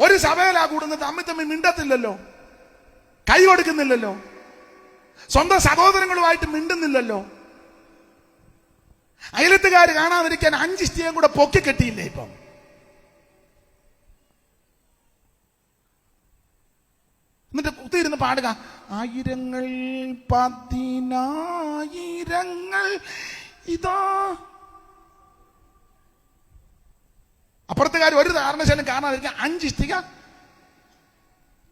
ഒരു സഭയിലാ കൂടുന്നത് തമ്മിൽ തമ്മിൽ മിണ്ടത്തില്ലല്ലോ. കൈ കൊടുക്കുന്നില്ലല്ലോ. സ്വന്തം സഹോദരങ്ങളുമായിട്ട് മിണ്ടുന്നില്ലല്ലോ. അയലത്തുകാർ കാണാതിരിക്കാൻ അഞ്ച് സ്ത്രീയും കൂടെ പൊക്കി കെട്ടിയില്ലേ ഇപ്പം? എന്നിട്ട് കുത്തിയിരുന്ന് പാടുക ആയിരങ്ങൾ പതിനായിരങ്ങൾ ഇതാ അപ്പുറത്തുകാർ ഒരു കാരണശാലും കാണാതിരിക്കാൻ അഞ്ച് ഇഷ്ടിക.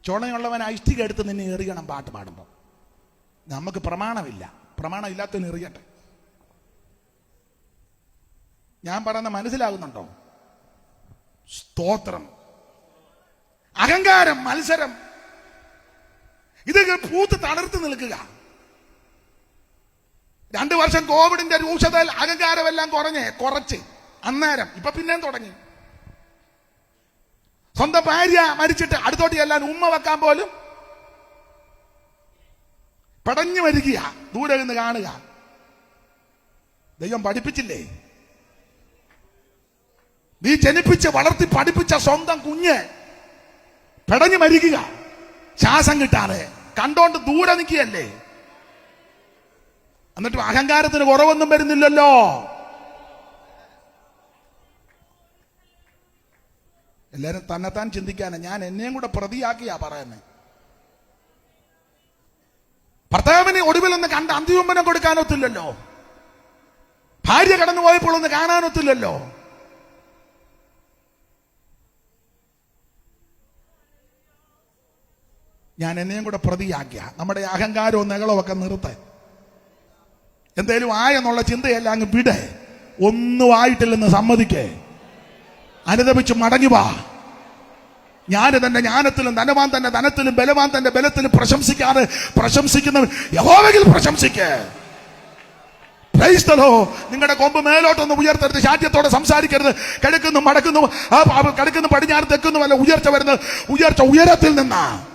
ചുണയുള്ളവൻ ആ ഇഷ്ടിക എടുത്ത് നിന്നെ എറിയണം പാട്ട് പാടുമ്പോൾ നമുക്ക് പ്രമാണമില്ല. പ്രമാണം ഇല്ലാത്തതിന് എറിയട്ടെ. ഞാൻ പറയുന്ന മനസ്സിലാകുന്നുണ്ടോ? സ്തോത്രം. അഹങ്കാരം മത്സരം. ഇതൊക്കെ പൂത്ത് തളർത്ത് നിൽക്കുക. രണ്ടു വർഷം കോവിഡിന്റെ രൂക്ഷതയിൽ അഹങ്കാരമെല്ലാം കുറഞ്ഞേ കുറച്ച് അന്നേരം. ഇപ്പൊ പിന്നെയും തുടങ്ങി. സ്വന്തം ഭാര്യ മരിച്ചിട്ട് അടുത്തോട്ട് ചെല്ലാൻ ഉമ്മ വെക്കാൻ പോലും പടഞ്ഞു വരിക ദൂരെ നിന്ന് കാണുക. ദൈവം പഠിപ്പിച്ചില്ലേ? നീ ജനിപ്പിച്ച് വളർത്തി പഠിപ്പിച്ച സ്വന്തം കുഞ്ഞ് പെടഞ്ഞു മരിക്കുക. ശ്വാസം കിട്ടാതെ. കണ്ടോണ്ട് ദൂരെ നിൽക്കുകയല്ലേ? എന്നിട്ട് അഹങ്കാരത്തിന് കുറവൊന്നും വരുന്നില്ലല്ലോ. എല്ലാരും തന്നെത്താൻ ചിന്തിക്കാനാണ് ഞാൻ എന്നെയും കൂടെ പ്രതിയാക്കിയാ പറയുന്നത് ഭർത്താവിന് ഒടുവിൽ ഒന്ന് കണ്ട് അന്തിമനം കൊടുക്കാനൊത്തില്ലല്ലോ. ഭാര്യ കടന്നു പോയപ്പോൾ ഒന്ന് കാണാനൊത്തില്ലല്ലോ. ഞാൻ എന്നെയും കൂടെ പ്രതിയാക്കിയ. നമ്മുടെ അഹങ്കാരവും ഒക്കെ നിർത്ത. എന്തേലും ആയെന്നുള്ള ചിന്തയല്ല അങ്ങ് വിടേ. ഒന്നും ആയിട്ടില്ലെന്ന് സമ്മതിക്കേ. അനുദപിച്ച് മടങ്ങി വാ. ഞാൻ തന്റെ ജ്ഞാനത്തിലും ധനവാൻ തന്റെ ധനത്തിലും ബലവാൻ തന്റെ ബലത്തിലും പ്രശംസിക്കാതെ പ്രശംസിക്കുന്നവൻ യഹോവെങ്കിൽ പ്രശംസിക്കേ. ക്രൈസ്തലോ. നിങ്ങളുടെ കൊമ്പ് മേലോട്ടൊന്ന് ഉയർത്തരുത് ശാഠ്യത്തോടെ സംസാരിക്കരുത്. കിഴക്കുന്നു മടക്കുന്നു കിഴക്കുന്നു പടിഞ്ഞാറ് തെക്കുന്നു അല്ല ഉയർച്ച വരുന്നത് ഉയർച്ച ഉയരത്തിൽ നിന്നാ.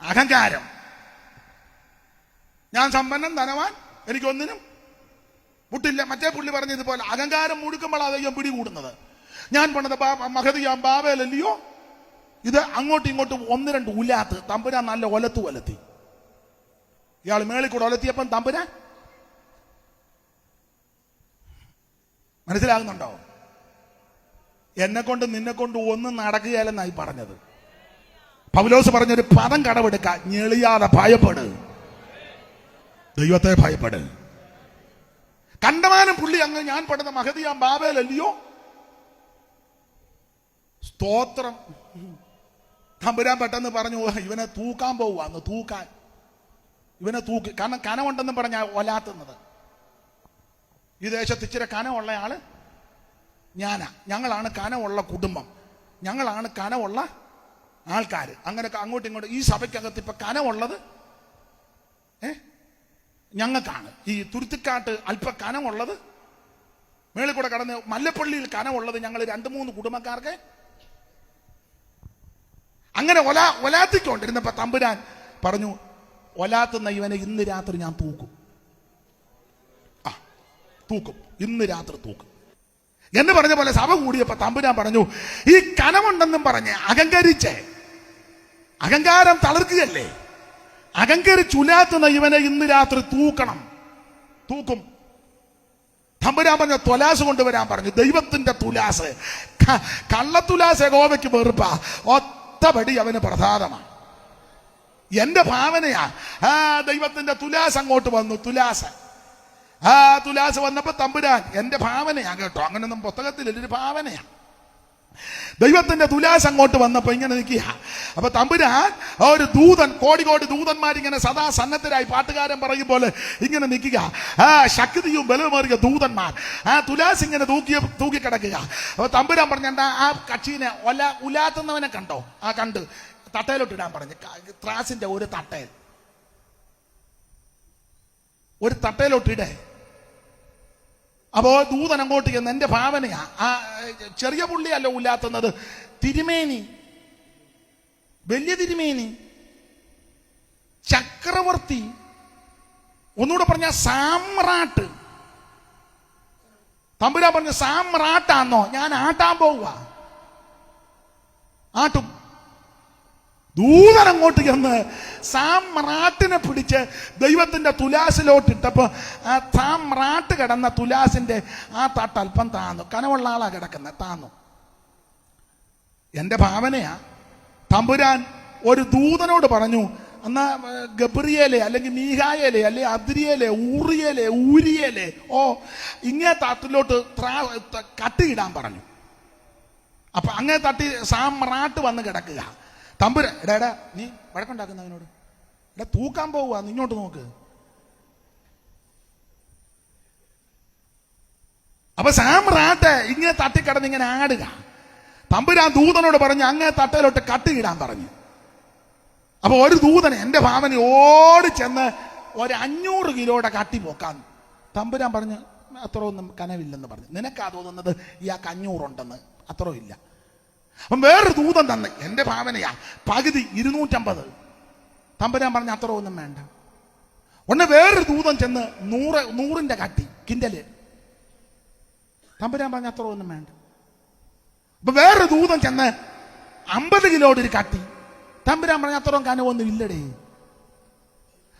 അഹങ്കാരം. ഞാൻ സമ്പന്നൻ ധനവാൻ എനിക്കൊന്നിനും മുട്ടില്ല. മറ്റേ പുള്ളി പറഞ്ഞതുപോലെ അഹങ്കാരം മുഴുക്കുമ്പോഴാണ് അദ്ദേഹം പിടികൂടുന്നത്. ഞാൻ പണത് മഹതിയാം ബാബേലല്ലയോ? ഇത് അങ്ങോട്ടും ഇങ്ങോട്ടും ഒന്ന് രണ്ട് ഉലാത്ത് തമ്പുരാൻ നല്ല ഒലത്ത് ഒലത്തി. ഇയാൾ മേളിൽ കൂടെ ഒലത്തിയപ്പം തമ്പുരാൻ? മനസ്സിലാകുന്നുണ്ടോ? എന്നെ കൊണ്ട് നിന്നെ കൊണ്ട് ഒന്നും നടക്കുകയല്ലെന്നായി പറഞ്ഞത്. പൗലോസ് പറഞ്ഞൊരു പദം കടവെടുക്ക ഞെളിയാതെ ഭയപ്പെട്. ദൈവത്തെ ഭയപ്പെട്. കണ്ടമാനം പുള്ളി അങ്ങ് ഞാൻ പഠിത മഹതിയാം ബാബേലല്ലയോ സ്തോത്രം. തമ്പുരാൻ പെട്ടെന്ന് പറഞ്ഞു ഇവനെ തൂക്കാൻ പോവാന്ന് തൂക്കാൻ. ഇവനെ തൂക്ക് കാരണം കനമുണ്ടെന്നും പറഞ്ഞ ഒലാത്തുന്നത് ഈ ദേശത്ത് ഇച്ചിരി കനമുള്ള ആൾ ഞാനാ. ഞങ്ങളാണ് കനമുള്ള കുടുംബം. ഞങ്ങളാണ് കനമുള്ള ആൾക്കാർ അങ്ങനെ അങ്ങോട്ടും ഇങ്ങോട്ടും ഈ സഭയ്ക്കകത്ത് ഇപ്പൊ കനമുള്ളത് ഏ? ഞങ്ങൾക്കാണ്. ഈ തുരുത്തിക്കാട്ട് അല്പ കനമുള്ളത്. മേളിൽ കൂടെ കടന്ന് മല്ലപ്പള്ളിയിൽ കനമുള്ളത് ഞങ്ങൾ രണ്ട് മൂന്ന് കുടുംബക്കാർക്ക്. അങ്ങനെ ഒല ഒലാത്തിക്കൊണ്ടിരുന്നപ്പോ തമ്പുരാൻ പറഞ്ഞു ഒലാത്തുന്ന ഇവനെ ഇന്ന് രാത്രി ഞാൻ തൂക്കും. ആ തൂക്കും. ഇന്ന് രാത്രി തൂക്കും. എന്ന് പറഞ്ഞ പോലെ സഭ കൂടിയപ്പോ തമ്പുരാൻ പറഞ്ഞു ഈ കനമുണ്ടെന്നും പറഞ്ഞ് അഹങ്കരിച്ച്. അഹങ്കാരം തളർക്കുകയല്ലേ? അഹങ്കരിച്ചുലാത്തുന്ന ഇവനെ ഇന്ന് രാത്രി തൂക്കണം. തൂക്കും. തമ്പുരാൻ പറഞ്ഞ തുലാസ് കൊണ്ടുവരാൻ പറഞ്ഞു. ദൈവത്തിന്റെ തുലാസ്. കള്ളത്തുലാസ് യഹോവയ്ക്ക് വെറുപ്പ. ഒത്തപടി അവന് പ്രധാനമാണ്. എന്റെ ഭാവനയാ. ആ ദൈവത്തിന്റെ തുലാസ് അങ്ങോട്ട് വന്നു. തുലാസ്. ആ തുലാസ് വന്നപ്പോ തമ്പുരാൻ എന്റെ ഭാവനയാ കേട്ടോ. അങ്ങനൊന്നും പുസ്തകത്തിൽ ഒരു ഭാവനയാ. ദൈവത്തിന്റെ തുലാസ് അങ്ങോട്ട് വന്നപ്പോ ഇങ്ങനെ നിൽക്കുക. അപ്പൊ തമ്പുരാൻ ഒരു ദൂതൻ കോടി കോടി ദൂതന്മാർ ഇങ്ങനെ സദാ സന്നദ്ധരായി പാട്ടുകാരൻ പറയും പോലെ ഇങ്ങനെ നിൽക്കുക. ആ ശക്തിയും ബലവുമേറിയ ദൂതന്മാർ. ആ തുലാസ് ഇങ്ങനെ തൂക്കിയ തൂക്കി കിടക്കുക അപ്പൊ തമ്പുരാൻ പറഞ്ഞ ആ കക്ഷീനെ ഒല ഉലാത്തുന്നവനെ കണ്ടോ? ആ കണ്ട് തട്ടയിലോട്ട് ഇടാൻ പറഞ്ഞു. ത്രാസിന്റെ ഒരു തട്ടയിൽ. ഒരു തട്ടയിലോട്ട് ഇടേ അപ്പോ ദൂതൻ അങ്ങോട്ട് ചെന്ന് എന്റെ ഭാവനയാ ആ ചെറിയ പുള്ളിയല്ല ഉല്ലാത്തുന്നത്. തിരുമേനി വലിയ തിരുമേനി ചക്രവർത്തി ഒന്നുകൂടെ പറഞ്ഞ സാമ്രാട്ട്. തമ്പുരാൻ പറഞ്ഞ സാമ്രാട്ടാന്നോ ഞാൻ ആട്ടാൻ പോവുക. ആട്ടും. ദൂതൻ അങ്ങോട്ട് ചെന്ന് സാമ്രാട്ടിനെ പിടിച്ച് ദൈവത്തിന്റെ തുലാസിലോട്ട് ഇട്ടപ്പോൾ ആ സാമ്രാട്ട് കിടന്ന തുലാസിന്റെ ആ തട്ട് അല്പം താന്നു. കനമുള്ള ആളാണ് കിടക്കുന്നത് താന്നു. എന്റെ ഭാവനയാ. തമ്പുരാൻ ഒരു ദൂതനോട് പറഞ്ഞു എന്നാ ഗബ്രിയേലെ അല്ലെങ്കിൽ മീഹായേലെ അല്ലെ അദ്രിയേലെ ഊറിയേലെ ഊരിയേലെ ഓ ഇങ്ങേ തട്ടിലോട്ട് കട്ടിയിടാൻ പറഞ്ഞു. അപ്പൊ അങ്ങേ തട്ടി സാമ്രാട്ട് വന്ന് കിടക്കുക. തമ്പുര എടാ എടാ നീ വഴക്കുണ്ടാക്കുന്ന അവനോട് എടാ തൂക്കാൻ പോവുക നീ ഇങ്ങോട്ട് നോക്ക്. അപ്പൊ സാമ്രാട്ട് ഇങ്ങനെ തട്ടിക്കടന്ന് ഇങ്ങനെ ആടുക. തമ്പുരാൻ ദൂതനോട് പറഞ്ഞു അങ്ങേ തട്ടയിലോട്ട് കട്ടിയിടാൻ പറഞ്ഞു. അപ്പൊ ഒരു ദൂതൻ എന്റെ ഭാവന ഓടി ചെന്ന് ഒരു അഞ്ഞൂറ് കിലോയുടെ കട്ടി പോക്കാൻ. തമ്പുരാൻ പറഞ്ഞു അത്ര ഒന്നും കനവില്ലെന്ന് പറഞ്ഞു. നിനക്കാ തോന്നുന്നത് ഇയാൾക്ക് അഞ്ഞൂറുണ്ടെന്ന്. അത്രയും ഇല്ല. അപ്പം വേറൊരു ദൂതം തന്നെ എന്റെ ഭാവനയാ പകുതി ഇരുന്നൂറ്റമ്പത്. തമ്പുരാൻ പറഞ്ഞ അത്ര ഒന്നും വേണ്ട. ഉടനെ വേറൊരു ദൂതം ചെന്ന് നൂറ് നൂറിന്റെ കട്ടി കിൻഡൽ. തമ്പുരാൻ പറഞ്ഞ അത്ര ഒന്നും വേണ്ട. അപ്പം വേറൊരു ദൂതം ചെന്ന് അമ്പത് കിലോയുടെ ഒരു കട്ടി. തമ്പുരാൻ പറഞ്ഞ അത്രയും കനവൊന്നും ഇല്ലടേ.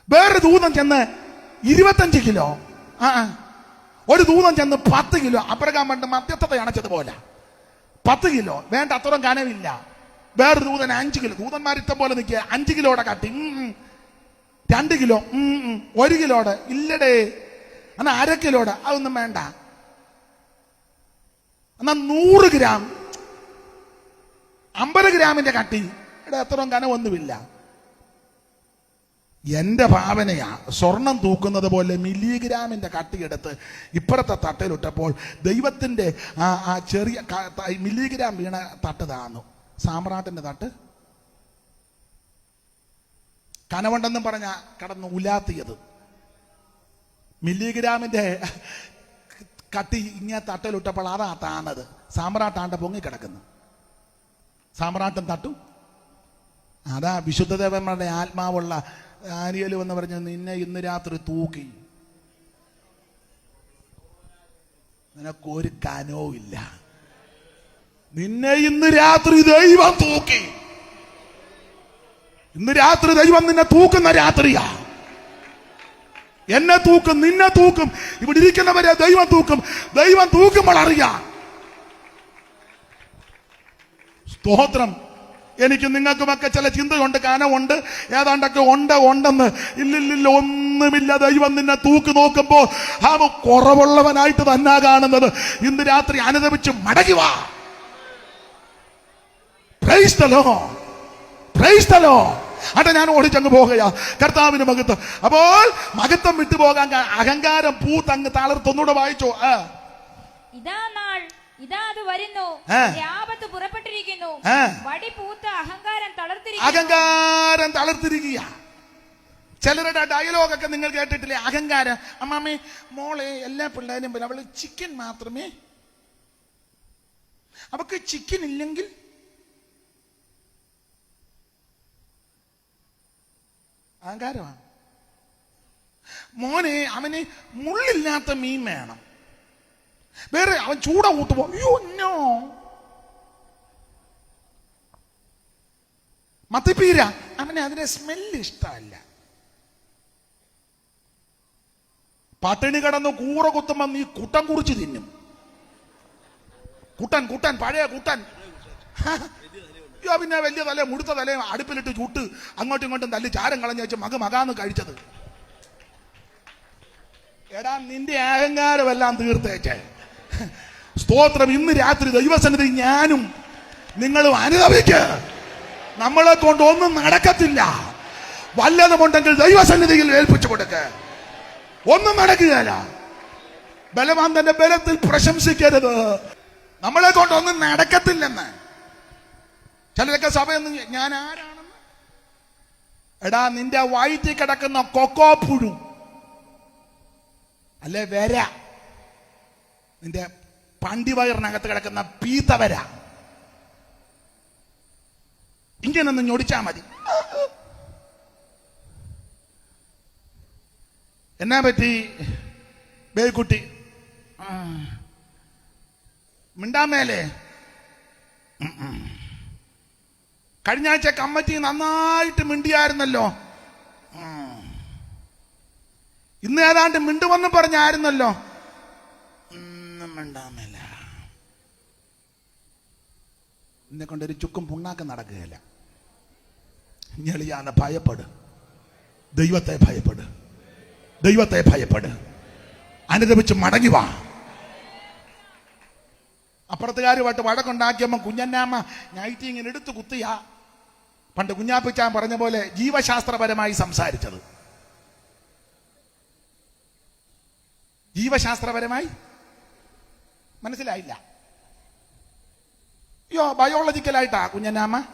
വേറൊരു ദൂതം ചെന്ന് ഇരുപത്തഞ്ച് കിലോ. ആ. ഒരു ദൂതം ചെന്ന് പത്ത് കിലോ. അപ്പുറക്കാൻ പണ്ട് മധ്യസ്ഥത അണച്ചതുപോലെ പത്ത് കിലോ. വേണ്ട അത്രയും കനവില്ല. വേറൊരു ദൂതൻ അഞ്ച് കിലോ. ദൂതന്മാർ ഇഷ്ടം പോലെ നിൽക്കുക. അഞ്ച് കിലോയുടെ കട്ടി. രണ്ട് കിലോ. ഒരു കിലോടെ. ഇല്ലടേ. എന്നാ അര കിലോടെ. അതൊന്നും വേണ്ട. എന്നാ നൂറ് ഗ്രാം. അമ്പത് ഗ്രാമിന്റെ കട്ടി. ഇവിടെ അത്രയും കനമൊന്നുമില്ല എന്റെ ഭാവനയാ സ്വർണം തൂക്കുന്നത് പോലെ മില്ലിഗ്രാമിന്റെ കട്ടിയെടുത്ത് ഇപ്പുറത്തെ തട്ടയിലിട്ടപ്പോൾ ദൈവത്തിന്റെ ആ ആ ചെറിയ മില്ലിഗ്രാം വീണ തട്ട് താന്നു. സാമ്രാട്ടിന്റെ തട്ട്. കനവുണ്ടെന്നും പറഞ്ഞ കടന്ന് ഉലാത്തിയത്. മില്ലിഗ്രാമിന്റെ കട്ടി ഇങ്ങനെ തട്ടയിലിട്ടപ്പോൾ അതാ താണത്. സാമ്രാട്ടാണ്ട് പൊങ്ങിക്കിടക്കുന്നു സാമ്രാട്ടും തട്ടു. അതാ വിശുദ്ധദേവന്മാരുടെ ആത്മാവുള്ള ആനിയൽ വന്ന് പറഞ്ഞു നിന്നെ ഇന്ന് രാത്രി തൂക്കി. നിനക്കൊരു കനവും ഇല്ല. നിന്നെ ഇന്ന് രാത്രി ദൈവം തൂക്കി. ഇന്ന് രാത്രി ദൈവം നിന്നെ തൂക്കുന്ന രാത്രിയാ. എന്നെ തൂക്കും നിന്നെ തൂക്കും. ഇവിടെ ഇരിക്കുന്നവരെ ദൈവം തൂക്കും. ദൈവം തൂക്കുമ്പോൾ അറിയാം. സ്തോത്രം. എനിക്ക് നിങ്ങൾക്കുമൊക്കെ ചില ചിന്തയുണ്ട് കാനമുണ്ട് ഏതാണ്ടൊക്കെ ഉണ്ട് ഉണ്ടെന്ന്. ഇല്ലില്ലില്ല ഒന്നുമില്ല. ദൈവം നിന്നെ തൂക്കി നോക്കുമ്പോൾ അവ കുറവുള്ളവനായിട്ട് തന്നെ കാണുന്നത്. ഇന്ന് രാത്രി അനുദപിച്ച് മടങ്ങി വാ. Lord. അട്ടെ ഞാൻ ഓടിച്ചങ്ങ് പോകയാ കർത്താവിന് മകത്വം അപ്പോൾ മകത്വം വിട്ടുപോകാൻ അഹങ്കാരം പൂത്തങ്ങ് തളർത്തൊന്നുകൂടെ വായിച്ചോ? ആ. ഇതാ നാൾ. ഇതാ അത് വരുന്നു. പുറപ്പെട്ടിരിക്കുന്നു. വടി അഹങ്കാരം തളർത്തിരിക്കുക. ചിലരുടെ ഡയലോഗൊക്കെ നിങ്ങൾ കേട്ടിട്ടില്ലേ? അഹങ്കാരം. അമ്മാമ്മേ മോളെ എല്ലാ പിള്ളേരും പോലെ അവൾ ചിക്കൻ മാത്രമേ അവക്ക് ചിക്കൻ ഇല്ലെങ്കിൽ അഹങ്കാരമാണ്. മോനെ അവന് മുള്ളില്ലാത്ത മീൻ വേണം. വേറെ അവൻ ചൂട കൂട്ടുപോ അയ്യോ മത്തിപ്പീര. അവന് അതിന്റെ സ്മെല്ല് ഇഷ്ടമല്ല. പട്ടിണി കടന്ന് കൂറ കുത്തുമ്പോ നീ കുട്ടൻ കുറിച്ച് തിന്നും. കുട്ടൻ കുട്ടൻ പഴയ കുട്ടൻ. അയ്യോ പിന്നെ വലിയ തല മുടുത്ത തല അടുപ്പിലിട്ട് ചുട്ട് അങ്ങോട്ടും ഇങ്ങോട്ടും തല്ലി ചാരം കളഞ്ഞു വെച്ച് മക മകാന്ന് കഴിച്ചത്. എടാ നിന്റെ അഹങ്കാരമെല്ലാം തീർത്തേച്ചേ സ്തോത്രം ഇന്ന് രാത്രി ദൈവസന്നിധി ഞാനും നിങ്ങളും അനുഭവിക്ക് നമ്മളെ കൊണ്ട് ഒന്നും നടക്കത്തില്ല. വല്ലതുമുണ്ടെങ്കിൽ ദൈവസന്നിധിയിൽ ഏൽപ്പിച്ചു കൊടുക്ക. ഒന്നും നടക്കുകയല്ല. ബലവാൻ തന്റെ ബലത്തിൽ പ്രശംസിക്കരുത്. നമ്മളെ കൊണ്ട് ഒന്നും നടക്കത്തില്ലെന്ന്. ചിലരൊക്കെ സഭയൊന്നും ഞാൻ ആരാണെന്ന്? എടാ നിന്റെ വയറ്റിൽ കിടക്കുന്ന കൊക്കോ പുഴു. അല്ലെ വര. നിന്റെ പണ്ടി വയറിനകത്ത് കിടക്കുന്ന പീത്തവര ഇങ്ങനൊന്ന് ഞൊടിച്ചാ മതി. എന്നാ പറ്റി ബേക്കുട്ടി മിണ്ടാമേലെ. കഴിഞ്ഞ ആഴ്ച കമ്മറ്റി നന്നായിട്ട് മിണ്ടിയായിരുന്നല്ലോ. ഇന്ന് ഏതാണ്ട് മിണ്ടുവെന്ന് പറഞ്ഞായിരുന്നല്ലോ. മിണ്ടാമേല എന്നെ കൊണ്ടൊരു ചുക്കും പുണ്ണാക്കം നടക്കുകയില്ല. ഞെളിയാന്ന് ഭയപ്പെട്. ദൈവത്തെ ഭയപ്പെട്. ദൈവത്തെ ഭയപ്പെട്. അനുദപിച്ച് മടങ്ങി വാ. അപ്പുറത്തുകാരുമായിട്ട് വഴക്കുണ്ടാക്കിയമ്മ കുഞ്ഞന്നാമ്മ നൈറ്റി ഇങ്ങനെ എടുത്ത് കുത്തിയ. പണ്ട് കുഞ്ഞാപ്പിച്ചാൻ പറഞ്ഞ പോലെ ജീവശാസ്ത്രപരമായി സംസാരിച്ചത്. ജീവശാസ്ത്രപരമായി? മനസ്സിലായില്ല. അയ്യോ ബയോളജിക്കലായിട്ടാ കുഞ്ഞന്നാമ്മ.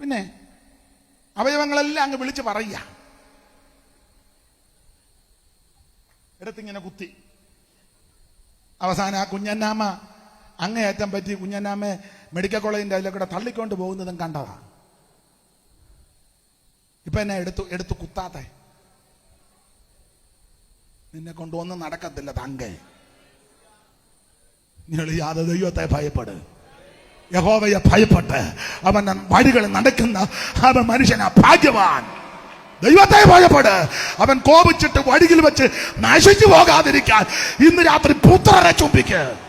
പിന്നെ അവയവങ്ങളെല്ലാം അങ്ങ് വിളിച്ച് പറയുക. എടുത്തിങ്ങനെ കുത്തി. അവസാനം ആ കുഞ്ഞന്നാമ അങ്ങേയറ്റം പറ്റി കുഞ്ഞന്നാമ്മ മെഡിക്കൽ കോളേജിന്റെ അതിലൂടെ തള്ളിക്കൊണ്ട് പോകുന്നതും കണ്ടതാ. ഇപ്പൊ എന്നെ എടുത്തു എടുത്തു കുത്താത്തെ. നിന്നെ കൊണ്ടൊന്നും നടക്കത്തില്ല തങ്കെ. ഞെളിയാതെ ദൈവത്തെ ഭയപ്പെട്. യഹോവയെ ഭയപ്പെട്ട് അവൻ വഴികളിൽ നടക്കുന്ന അവൻ മനുഷ്യനാ ഭാഗ്യവാൻ. ദൈവത്തെ ഭയപ്പെട്. അവൻ കോപിച്ചിട്ട് വഴിയിൽ വെച്ച് നശിച്ചു പോകാതിരിക്കാൻ ഇന്ന് രാത്രി പുത്രനെ ചുംബിക്ക്.